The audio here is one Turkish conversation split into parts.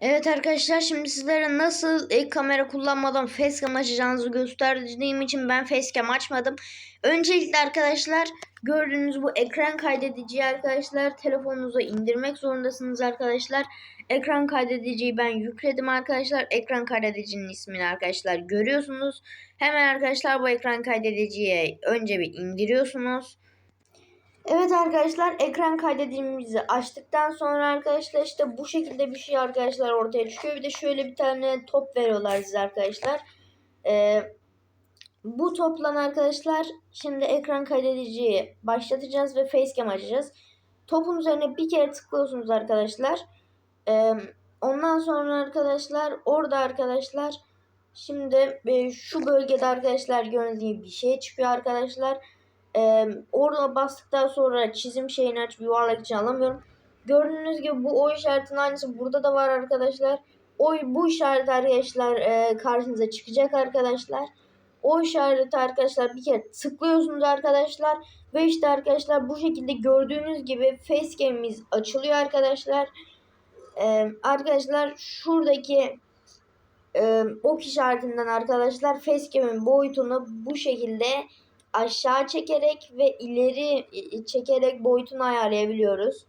Evet arkadaşlar şimdi sizlere nasıl e, kamera kullanmadan facecam açacağınızı gösterdiğim için ben facecam açmadım. Öncelikle arkadaşlar gördüğünüz bu ekran kaydediciyi arkadaşlar telefonunuza indirmek zorundasınız arkadaşlar. Ekran kaydediciyi ben yükledim arkadaşlar. Ekran kaydedicinin ismini arkadaşlar görüyorsunuz. Hemen arkadaşlar bu ekran kaydediciyi önce bir indiriyorsunuz. Evet arkadaşlar ekran kaydedicimizi açtıktan sonra arkadaşlar işte bu şekilde bir şey arkadaşlar ortaya çıkıyor. Bir de şöyle bir tane top veriyorlar size arkadaşlar. Ee, bu toplan arkadaşlar şimdi ekran kaydediciyi başlatacağız ve facecam açacağız. Topun üzerine bir kere tıklıyorsunuz arkadaşlar. Ee, ondan sonra arkadaşlar orada arkadaşlar şimdi e, şu bölgede arkadaşlar gördüğünüz gibi bir şey çıkıyor arkadaşlar. Ee, orada bastıktan sonra çizim şeyini açıp yuvarlak için alamıyorum. Gördüğünüz gibi bu o işaretin aynısı burada da var arkadaşlar. O bu işaret arkadaşlar e, karşınıza çıkacak arkadaşlar. O işareti arkadaşlar bir kere tıklıyorsunuz arkadaşlar. Ve işte arkadaşlar bu şekilde gördüğünüz gibi facecam'imiz açılıyor arkadaşlar. Ee, arkadaşlar şuradaki e, ok işaretinden arkadaşlar facecam'in boyutunu bu şekilde aşağı çekerek ve ileri çekerek boyutunu ayarlayabiliyoruz.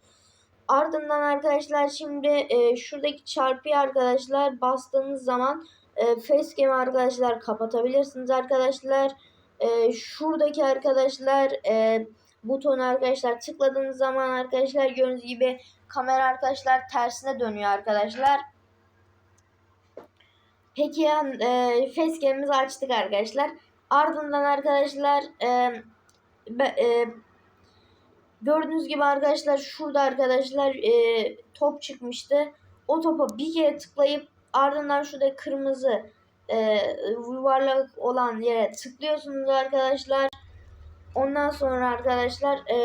Ardından arkadaşlar şimdi e, şuradaki çarpıyı arkadaşlar bastığınız zaman e, facecam'i arkadaşlar kapatabilirsiniz arkadaşlar. E, şuradaki arkadaşlar e, butonu arkadaşlar tıkladığınız zaman arkadaşlar gördüğünüz gibi kamera arkadaşlar tersine dönüyor arkadaşlar. Peki e, facecam'imizi açtık arkadaşlar. Ardından arkadaşlar e, be, e, gördüğünüz gibi arkadaşlar şurada arkadaşlar e, top çıkmıştı. O topa bir kere tıklayıp ardından şurada kırmızı e, yuvarlak olan yere tıklıyorsunuz arkadaşlar. Ondan sonra arkadaşlar e,